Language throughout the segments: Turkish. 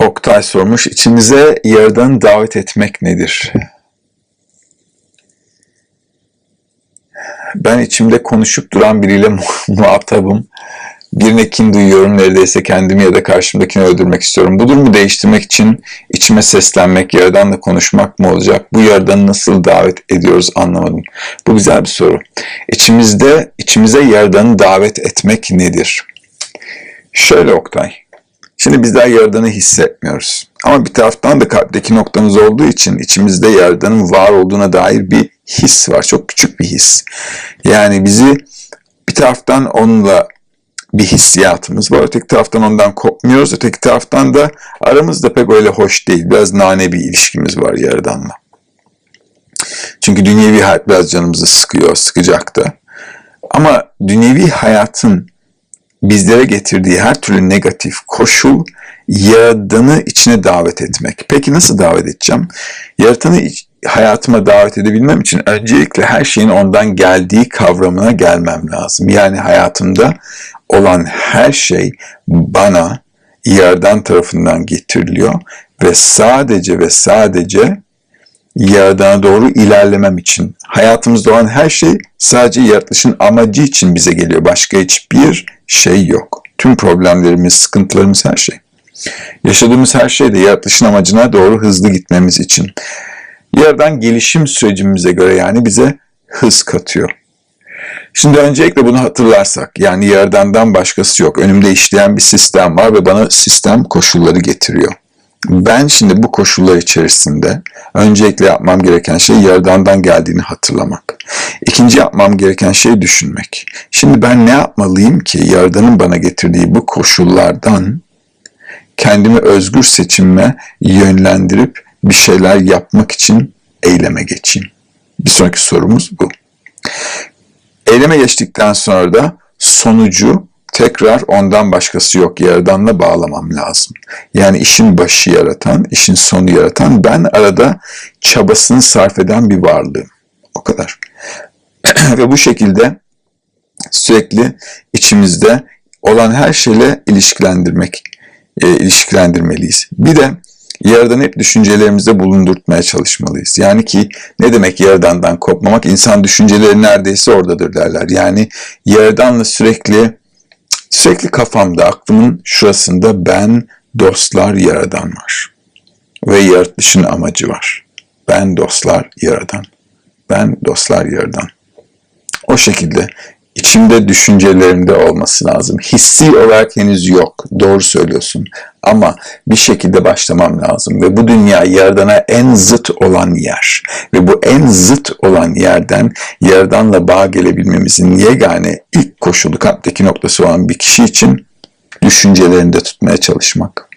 Oktay sormuş, içimize Yaradan'ı davet etmek nedir? Ben içimde konuşup duran biriyle mu- muhatabım. Birine kin duyuyorum, neredeyse kendimi ya da karşımdakini öldürmek istiyorum. Bu durumu değiştirmek için içime seslenmek, Yaradan'la konuşmak mı olacak? Bu Yaradan'ı nasıl davet ediyoruz anlamadım. Bu güzel bir soru. İçimizde, içimize Yaradan'ı davet etmek nedir? Şöyle Oktay, Şimdi bizler Yaradan'ı hissetmiyoruz. Ama bir taraftan da kalpteki noktamız olduğu için içimizde Yaradan'ın var olduğuna dair bir his var. Çok küçük bir his. Yani bizi bir taraftan onunla bir hissiyatımız var. Öteki taraftan ondan kopmuyoruz. Öteki taraftan da aramızda pek öyle hoş değil. Biraz nane bir ilişkimiz var Yaradan'la. Çünkü dünyevi hayat biraz canımızı sıkıyor, sıkacak da. Ama dünyevi hayatın bizlere getirdiği her türlü negatif koşul Yaradan'ı içine davet etmek. Peki nasıl davet edeceğim? Yaratan'ı hayatıma davet edebilmem için öncelikle her şeyin ondan geldiği kavramına gelmem lazım. Yani hayatımda olan her şey bana Yaradan tarafından getiriliyor ve sadece ve sadece Yaradan'a doğru ilerlemem için. Hayatımızda olan her şey sadece yaratılışın amacı için bize geliyor. Başka hiçbir şey yok. Tüm problemlerimiz, sıkıntılarımız her şey. Yaşadığımız her şey de yaratılışın amacına doğru hızlı gitmemiz için. Yaradan gelişim sürecimize göre yani bize hız katıyor. Şimdi öncelikle bunu hatırlarsak, yani Yaradan'dan başkası yok. Önümde işleyen bir sistem var ve bana sistem koşulları getiriyor. Ben şimdi bu koşullar içerisinde öncelikle yapmam gereken şey Yaradan'dan geldiğini hatırlamak. İkinci yapmam gereken şey düşünmek. Şimdi ben ne yapmalıyım ki Yaradan'ın bana getirdiği bu koşullardan kendimi özgür seçimime yönlendirip bir şeyler yapmak için eyleme geçeyim. Bir sonraki sorumuz bu. Eyleme geçtikten sonra da sonucu tekrar ondan başkası yok yaradanla bağlamam lazım. Yani işin başı yaratan, işin sonu yaratan ben arada çabasını sarf eden bir varlığım. O kadar. Ve bu şekilde sürekli içimizde olan her şeyle ilişkilendirmek, e, ilişkilendirmeliyiz. Bir de Yaradan hep düşüncelerimizde bulundurtmaya çalışmalıyız. Yani ki ne demek Yaradan'dan kopmamak? İnsan düşünceleri neredeyse oradadır derler. Yani Yaradan'la sürekli sürekli kafamda, aklımın şurasında ben, dostlar, Yaradan var. Ve yaratılışın amacı var. Ben, dostlar, Yaradan. Ben, dostlar, Yaradan. O şekilde içimde düşüncelerimde olması lazım. Hissi olarak henüz yok. Doğru söylüyorsun. Ama bir şekilde başlamam lazım. Ve bu dünya Yaradan'a en zıt olan yer. Ve bu en zıt olan yerden Yaradan'la bağ gelebilmemizin yegane ilk koşulu kalpteki noktası olan bir kişi için düşüncelerinde tutmaya çalışmak.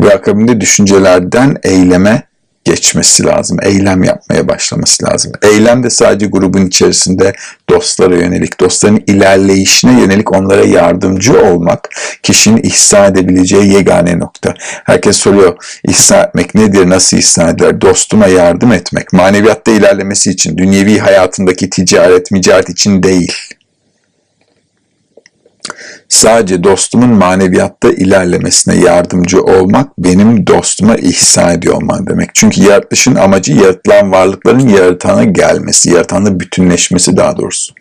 Ve akabinde düşüncelerden eyleme geçmesi lazım. Eylem yapmaya başlaması lazım. Eylem de sadece grubun içerisinde dostlara yönelik, dostların ilerleyişine yönelik onlara yardımcı olmak kişinin ihsa edebileceği yegane nokta. Herkes soruyor ihsa etmek nedir, nasıl ihsa eder? Dostuma yardım etmek, maneviyatta ilerlemesi için, dünyevi hayatındaki ticaret, micaret için değil sadece dostumun maneviyatta ilerlemesine yardımcı olmak benim dostuma ihsan ediyor olman demek. Çünkü yaratılışın amacı yaratılan varlıkların yaratana gelmesi, yaratanla bütünleşmesi daha doğrusu.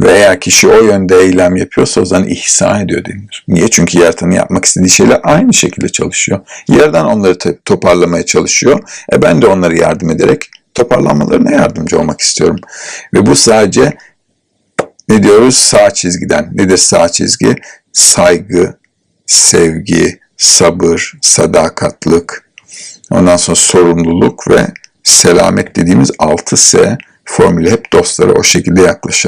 Ve eğer kişi o yönde eylem yapıyorsa o zaman ihsan ediyor denilir. Niye? Çünkü yaratanın yapmak istediği şeyler aynı şekilde çalışıyor. Yerden onları to- toparlamaya çalışıyor. E ben de onlara yardım ederek toparlanmalarına yardımcı olmak istiyorum. Ve bu sadece ne diyoruz? Sağ çizgiden. Nedir sağ çizgi? Saygı, sevgi, sabır, sadakatlık, ondan sonra sorumluluk ve selamet dediğimiz 6S formülü hep dostlara o şekilde yaklaşır.